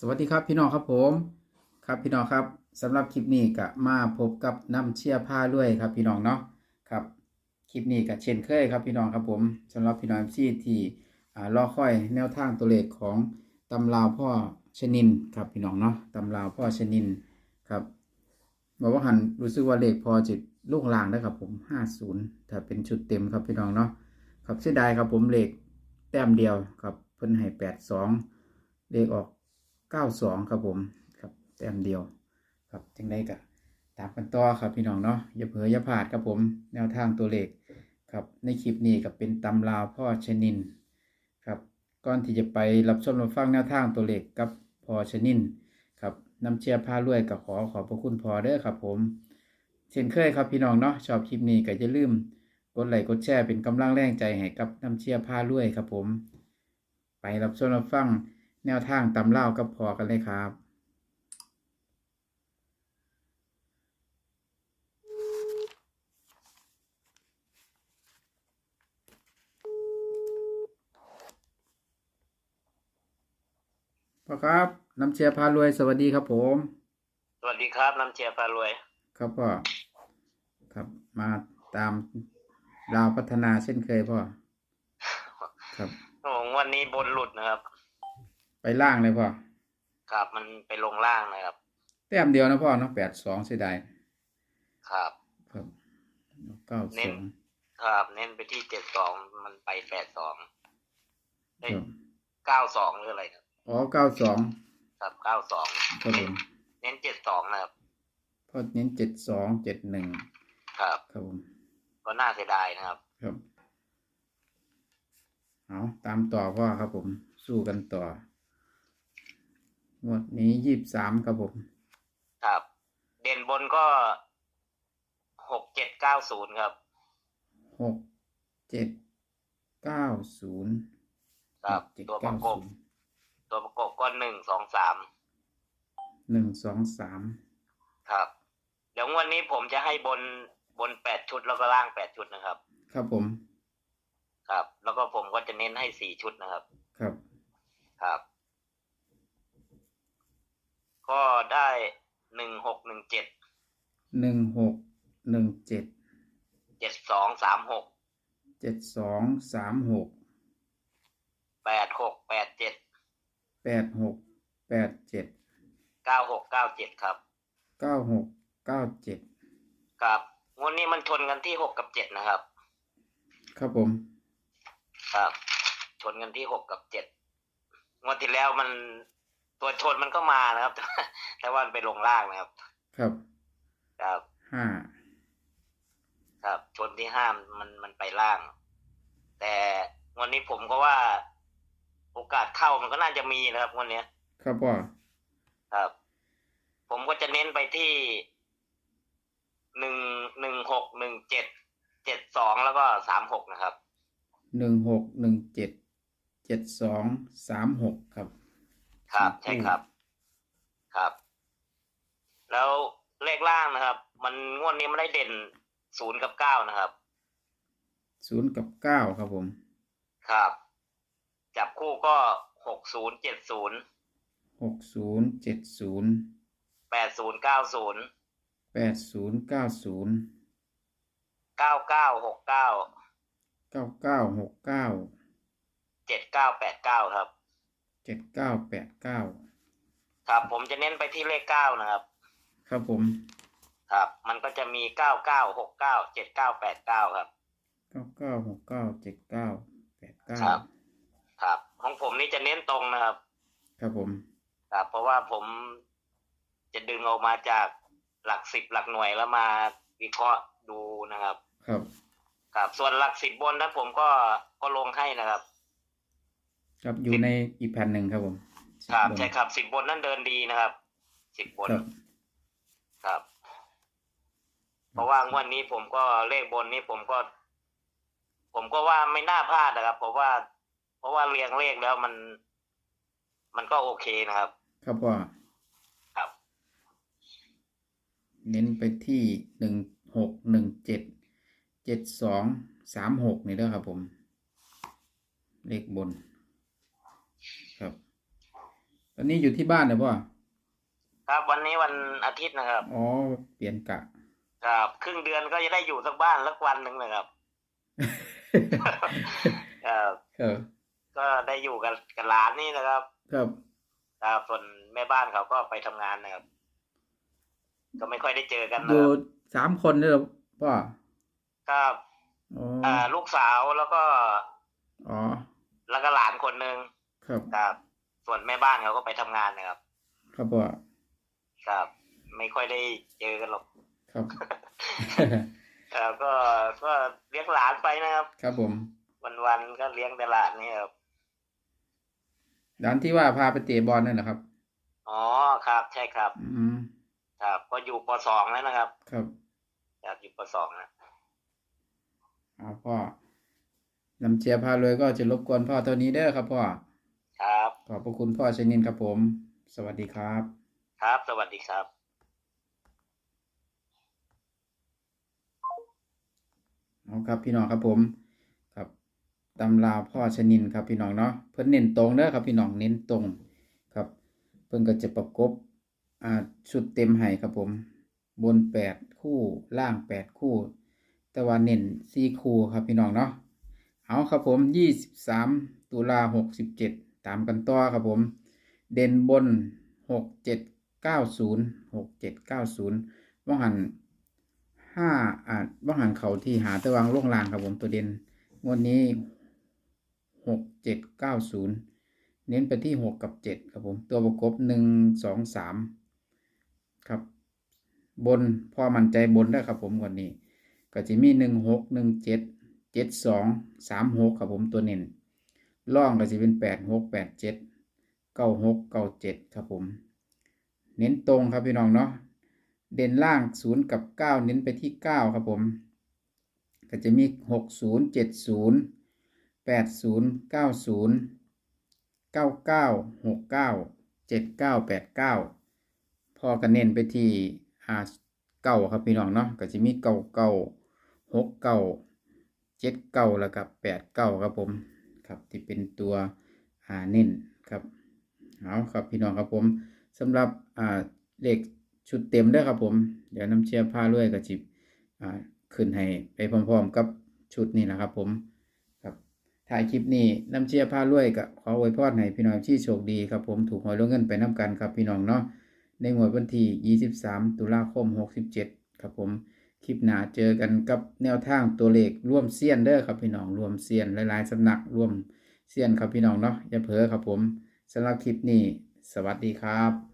สวัสดีครับพี่น้องครับผมครับพี่น้องครับสำหรับคลิปนี้ก็มาพบกับน้ำเชี่ยผ้าด้วยครับพี่น้องเนาะครับคลิปนี้ก็เช่นเคยครับพี่น้องครับผมสำหรับพี่น้องที่ที่รอคอยแนวทางตัวเลขของตำราพ่อชนินครับพี่น้องเนาะตำราพ่อชนินครับบอกว่าหันรู้สึกว่าเลขพอจิตลูกลางได้ครับผม50ถ้าเป็นชุดเต็มครับพี่น้องเนาะครับเสียดายครับผมเลขแต้มเดียวครับเพิ่นให้82เลขออก 92 ครับผมครับแต้มเดียวครับจังได้กะตามกันต่อครับพี่น้องเนาะอย่าเผลออย่าพลาดครับผมแนวทางตัวเลขครับในคลิปนี้ก็เป็นตำราวพ่อชนินครับก่อนที่จะไปรับชมรับฟังแนวทางตัวเลขกับพ่อชนินครับน้ำเชียร์พารวยกับขอขอบพระคุณพอเด้อครับผมเช่นเคยครับพี่น้องเนาะชอบคลิปนี้ก็อย่าลืมกดไลค์กดแชร์เป็นกำลังแรงใจให้กับน้ำเชียร์พารวยครับผม ไปรับชมรับฟัง แนวทางตำเล่ากับพอกันเลยครับพ่อครับ น้ำเชียร์พารวย สวัสดีครับผม สวัสดีครับน้ำเชียร์พารวย ครับพ่อ ครับมาตามลาวพัฒนาเช่นเคยพ่อ ครับโอ้วันนี้บนหลุดนะครับไป ล่างเลยพ่อ ครับ มันไปลงล่างนะครับ แต้มเดียวนะพ่อเนาะแปดสองเสียดาย ครับครับเก้าเน้สนองครับ เน้นไปที่เจ็ดสองมันไปแปดสองครับเก้าสองหรืออะไรครับ อ๋อเก้าสองครับเก้าสองครับผมเน้นเจ็ดสองนะครับพ่อเน้นเจ็ดสองเจ็ดหนึ่งครับครับผมก็น่าเสียดายนะครับ ครับเอาตามต่อพ่อครับผม สู้กันต่อ งวดนี้ยี่สิบสามครับผม ครับ เด่นบนก็หกเจ็ดเก้าศูนย์ครับหกเจ็ดเก้าศูนย์ครับเจ็ดตัวปเก้าระกบศูนย์ตัวประกบก็หนึ่งสองสามหนึ่งสองสามครับ เดี๋ยววันนี้ผมจะให้บนบนแปดชุดแล้วก็ล่างแปดชุดนะครับ ครับผม ครับ แล้วก็ผมก็จะเน้นให้สี่ชุดนะครับ ครับ ครับ ก็ได้หนึ่งหกหนึ่งเจ็ดหนึ่งหกหนึ่งเจ็ดเจ็ดสองสามหกเจ็ดสองสามหกแปดหกแปดเจ็ดแปดหกแปดเจ็ดเก้าหกเก้าเจ็ดครับเก้าหกเก้าเจ็ดครับงวดนี้มันชนกันที่หกกับเจ็ดนะครับ ครับผม ครับ ชนกันที่หกกับเจ็ดงวดที่แล้วมัน ตัวชนมันก็มานะครับ แต่ว่ามันไปลงล่างนะครับ ครับ ครับห้าครับชนที่ห้ามมันมันไปล่าง แต่งวันนี้ผมก็ว่า โอกาสเข้ามันก็น่าจะมีนะครับงวันนี้ยครับพ่อครับ ผมก็จะเน้นไปที่หนึ่งหนึ่งหกหนึ่งเจ็ดเจ็ดสองแล้วก็สามหกนะครับหนึ่งหกหนึ่งเจ็ดเจ็ดสองสามหกครับ ครับอืมใช่ครับครับ แล้วเลขล่างนะครับ มันงวดนี้มันได้เด่นศูนย์กับเก้านะครับศูนย์กับเก้าครับผม ครับ จับคู่ก็หกศูนย์เจ็ดศูนย์หกศูนย์เจ็ดศูนย์แปดศูนย์เก้าศูนย์แปดศูนย์เก้าศูนย์เก้าเก้าหกเก้าเก้าเก้าหกเก้าเจ็ดเก้าแปดเก้าครับ เจ็ดเก้าแปดเก้าครับ ผมจะเน้นไปที่เลขเก้านะครับ ครับผม ครับ มันก็จะมีเก้าเก้าหกเก้าเจ็ดเก้าแปดเก้าครับเก้าเก้าหกเก้าเจ็ดเก้าแปดเก้าครับ ครับ ของผมนี่จะเน้นตรงนะครับ ครับผม ครับ เพราะว่าผมจะดึงออกมาจากหลักสิบหลักหน่วยแล้วมาวิเคราะห์ดูนะครับ ครับ ครับ ส่วนหลักสิบบนนะผมก็ก็ลงให้นะครับ ครับอยู่ในอีกแผ่นหนึ่งครับผมครับบนใช่ครับสิบบนนั่นเดินดีนะครับสิบบนครับครับ เพราะว่างวดนี้ผมก็เลขบนนี้ผมก็ ผมก็ว่าไม่น่าพลาดนะครับ เพราะว่า เพราะว่าเรียงเลขแล้วมัน มันก็โอเคนะครับ ครับพ่อครับ เน้นไปที่หนึ่งหกหนึ่งเจ็ดเจ็ดสองสามหกนี่เด้อครับผม เลขบนครับ ตอนนี้อยู่ที่บ้านเหรอพ่อครับ วันนี้วันอาทิตย์นะครับ อ๋อ เปลี่ยนกะ ครับ ครึ่งเดือนก็จะได้อยู่สักบ้านสักวันหนึ่งนะครับครับครับก็ได้อยู่กับกับหลานนี่นะครับ ครับครับส่วนแม่บ้านเขาก็ไปทำงานนะครับ ก็ไม่ค่อยได้เจอกันอนะยู่ครับสามคนเลยเหรอพ่อครับอ๋ออ่าลูกสาวแล้วก็ อ๋อ แล้วก็หลานคนหนึ่งครับครับ ส่วนแม่บ้านเขาก็ไปทำงานนะครับ ครับพ่อครับ ไม่ค่อยได้เจอกันหรอกครับครับก็ก็เลี้ยงหลานไปนะครับ ครับผม วันๆก็เลี้ยงแต่หลานนี่ครับร้านที่ว่าพาไปเตะบอลนั่นเหรอครับอ๋อครับ ใช่ครับ อืมครับก็อยู่ปสองแล้วนะครับ ครับครับอยู่ปสองนะเอาพ่อน้ำเชียร์พาเลยก็จะรบกวนพ่อเท่านี้เด้อครับพ่อครับ ขอบพระคุณพ่อชนินครับผม สวัสดีครับ ครับ สวัสดีครับเอาครับพี่น้องครับผมครับตำราพ่อชนินครับพี่น้องเนาะเพิ่นเน้นตรงเด้อครับพี่น้องเน้นตรงครับ เพิ่นก็จะประกบอ่าชุดเต็มให้ครับผม บนแปดคู่ล่างแปดคู่ แต่ว่าเน้นสี่คู่ครับพี่น้องเนาะเอาครับผมยี่สิบสามตุลาหกสิบเจ็ด ตามกันต่อครับผม เด่นบนหกเจ็ดเก้าศูนย์หกเจ็ดเก้าศูนย์ว่างหันห้าอ่าว่างหันเขาที่หาตะวังล่วงลางครับผมตัวเด่นงวดนี้หกเจ็ดเก้าศูนย์เน้นไปที่หกกับเจ็ดครับผม ตัวประกบหนึ่งสองสามครับบนพอมั่นใจบนได้ครับผมก่อนนี้ ก็จะมีหนึ่งหกหนึ่งเจ็ดเจ็ดสองสามหกครับผมตัวเน้น ล่องก็จะเป็นแปดหกแปดเจ็ดเก้าหกเก้าเจ็ดครับผม เน้นตรงครับพี่น้องเนาะเด่นล่างศูนย์กับเก้าเน้นไปที่เก้าครับผม ก็จะมีหกศูนย์เจ็ดศูนย์แปดศูนย์เก้าศูนย์เก้าเก้าหกเก้าเจ็ดเก้าแปดเก้าพอกันเน้นไปที่อ่าเก้าครับพี่น้องเนาะก็จะมีเก้าเก้าหกเก้าเจ็ดเก้าแล้วกับแปดเก้าครับผม ครับที่เป็นตัวอ่าเน้นครับเอาครับพี่น้องครับผมสำหรับอ่าเลขชุดเต็มเด้ครับผม เดี๋ยวน้ำเชียร์ผ้าด้วยกับจิบอ่าขึ้นให้ไปพร้อมๆกับชุดนี้นะครับผมครับถ่ายคลิปนี้น้ำเชียร์ผ้าด้วยกับขออวยพรให้พี่น้องที่โชคดีครับผมถูกหวยลงเงินไปน้ำกันครับพี่น้องเนาะในงวดวันที่ 23 ตุลาคม 67 ครับผม คลิปหน้าเจอกันกับแนวทางตัวเลขร่วมเซียนเด้อครับพี่น้องร่วมเซียนหลายๆสำนักร่วมเซียนครับพี่น้องเนาะอย่าเผลอครับผมสำหรับคลิปนี้ สวัสดีครับ